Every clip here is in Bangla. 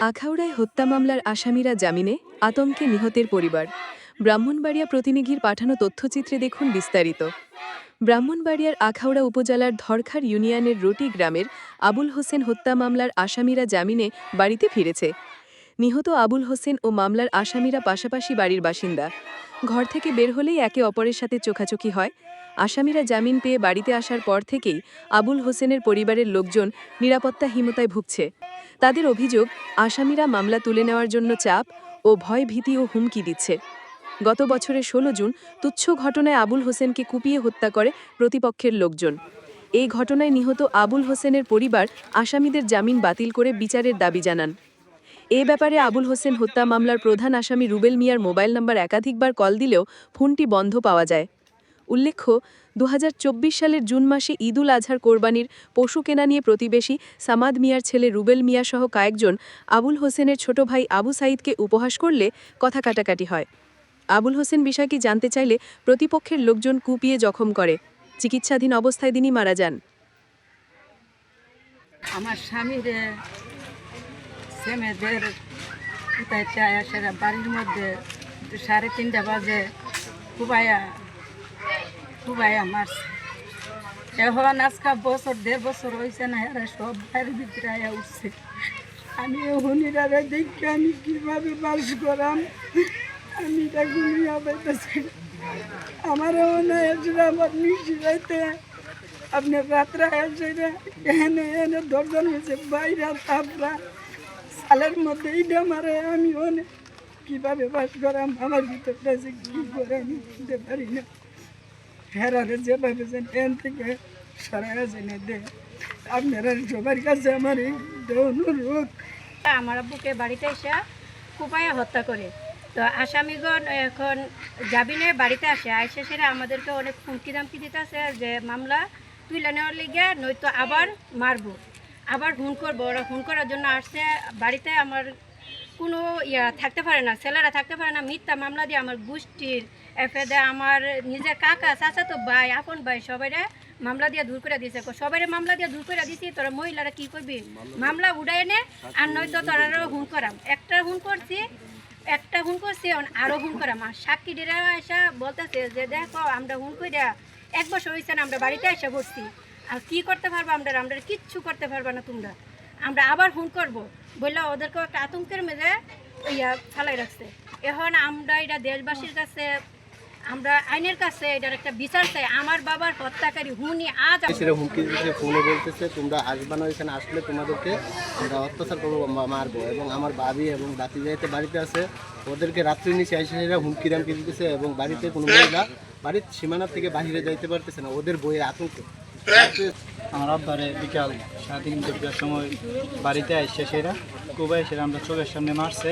আখাউড়ায় হত্যা মামলার আসামিরা জামিনে, আতঙ্কে নিহতের পরিবার। ব্রাহ্মণবাড়িয়া প্রতিনিধির পাঠানো তথ্যচিত্রে দেখুন বিস্তারিত। ব্রাহ্মণবাড়িয়ার আখাউড়া উপজেলার ধরখার ইউনিয়নের রুটি গ্রামের আবুল হোসেন হত্যা মামলার আসামিরা জামিনে বাড়িতে ফিরেছে। নিহত আবুল হোসেন ও মামলার আসামিরা পাশাপাশি বাড়ির বাসিন্দা। ঘর থেকে বের হলেই একে অপরের সাথে চোখাচোখি হয়। আসামিরা জামিন পেয়ে বাড়িতে আসার পর থেকেই আবুল হোসেনের পরিবারের লোকজন নিরাপত্তাহীনতায় ভুগছে। তাদের অভিযোগ, আসামিরা মামলা তুলে নেওয়ার জন্য চাপ ও ভয়, ভীতি ও হুমকি দিচ্ছে। গত বছরের ষোলো জুন তুচ্ছ ঘটনায় আবুল হোসেনকে কুপিয়ে হত্যা করে প্রতিপক্ষের লোকজন। এই ঘটনায় নিহত আবুল হোসেনের পরিবার আসামিদের জামিন বাতিল করে বিচারের দাবি জানান। এ ব্যাপারে আবুল হোসেন হত্যা মামলার প্রধান আসামি রুবেল মিয়ার মোবাইল নম্বর একাধিকবার কল দিলেও ফোনটি বন্ধ পাওয়া যায়। উল্লেখ্য দু হাজার চব্বিশ সালের জুন মাসে ঈদুল আজহার কোরবানির পশু কেনা নিয়ে প্রতিবেশী সামাদ মিয়ার ছেলে রুবেল মিয়া সহ কয়েকজন আবুল হোসেনের ছোট ভাই আবু সাইদকে উপহাস করলে কথা কাটাকাটি হয়। আবুল হোসেন বিষয়টি জানতে চাইলে প্রতিপক্ষের লোকজন কুপিয়ে জখম করে। চিকিৎসাধীন অবস্থায় তিনি মারা যান। আমার স্বামীর ছেলেদের কোথায় চায় সেরা বাড়ির মধ্যে সাড়ে তিনটা বাজে কুবাইয়া কুবাইয়া মারছে। এখন বছর দেড় বছর হয়েছে না, এরা সব বাড়ির ভিতরে আয়া উঠছে। আমি হুনিরারে দেখে আমি কীভাবে বাস করাম। আমি এটা গুলিয়া পাইতেছি আমার মনে হয়েছিল আমার নিশি যাইতে আপনার রাত্রে এসে এনে এনে দর্জন হয়েছে বাইরে তাপরা সালের মধ্যে এইটা মারে আমি অনেক কীভাবে বাস করাম, আমার ভিতরটা যে কী করে আমি বুঝতে পারি না। হেরারে যেভাবে যেন, এন থেকে সরাই জেনে দে। আপনারা সবার কাছে আমার এই অনুরোধ। আমার বুকে বাড়িতে এসে কুপায়া হত্যা করে। তো আসামিগণ এখন জামিনে বাড়িতে আসে। আইসে সেরা আমাদেরকে অনেক হুমকি দামকি দিতেছে যে, মামলা তুলে নেওয়ার লিগে নয়তো আবার মারবো। আবার হুন করব ওরা হুন করার জন্য আসছে। বাড়িতে আমার কোনো ইয়া থাকতে পারে না, ছেলেরা থাকতে পারে না। মিথ্যা মামলা দিয়ে আমার গোষ্ঠীর এফেদে আমার নিজের কাকা, চাচা তো ভাই, আপন ভাই সবাই মামলা দিয়ে দূর করে দিয়েছে। সবাই মামলা দিয়ে দূর করে দিছি, তোরা মহিলারা কি করবি? মামলা উড়াই নে, আর নয়তো তোরা হুন করাম। একটা হুন করছি, একটা হুন করছি এখন আরও হুন করাম। আর সাক্ষী ডেরা এসে বলতেছে যে, দেখো, আমরা হুন করে এক বছর হয়েছে না, আমরা বাড়িতে এসে বসছি। আর কি করতে পারব আমরা? আমরা কিচ্ছু করতে পারব না তোমরা। আমরা আবার হুন করব। বললে ওদেরকে একটা আতঙ্কের মেঝে ইয়া ফালাই রাখছে। এখন আমরা এটা দেশবাসীর কাছে, আমরা আইনের কাছে এটার একটা বিচার চাই। আমার বাবার হত্যাকারী হুনি আজ সেটা হুমকি দিতেছে ফোনে বলতেছে, তোমরা আসবা না এখানে আসলে তোমাদেরকে আমরা অত্যাচার করব মারবো। এবং আমার বাবি এবং বাতি যাইতে বাড়িতে আছে, ওদেরকে রাত্রি নিচে এরা হুমকি দামকি দিতেছে এবং বাড়িতে কোনো মহিলা বাড়ির সীমানা থেকে বাহিরে যাইতে পারতেছে না। ওদের বইয়ের আতঙ্ক। আমার আব্বারে বিকাল সাড়ে তিনটার সময় বাড়িতে আসছে সেরা কুবাই সেরা আমরা চোখের সামনে মারছে।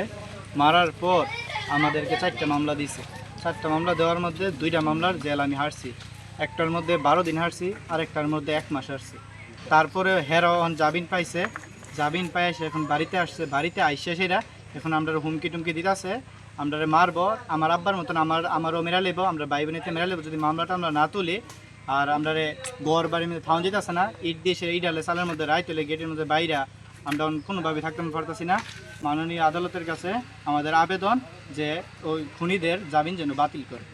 মারার পর আমাদেরকে চারটা মামলা দিছে। চারটা মামলা দেওয়ার মধ্যে দুইটা মামলার জেল আমি হারছি। একটার মধ্যে বারো দিন হারছি আর একটার মধ্যে এক মাস হারছি। তারপরে হেরা এখন পাইছে। জামিন পাই সে এখন বাড়িতে আসছে, বাড়িতে আইসে সেরা। এখন আমরা হুমকি টুমকি দিতেছে, আমরা মারবো। আমার আব্বার মতন আমার, আমারও মেরা লেবো, আমরা ভাই মেরা লেবো। যদি মামলাটা আমরা না তুলি আর আমরা গড় বাড়ির মধ্যে থাউন যেতেছে না। ইট দিয়ে সে ইডালে সালের মধ্যে রায় তোলে গেটের মধ্যে বাইরা আমরা কোনোভাবে থাকতে পারতেছি না। মাননীয় আদালতের কাছে আমাদের আবেদন যে ওই খুনিদের জামিন যেন বাতিল করে।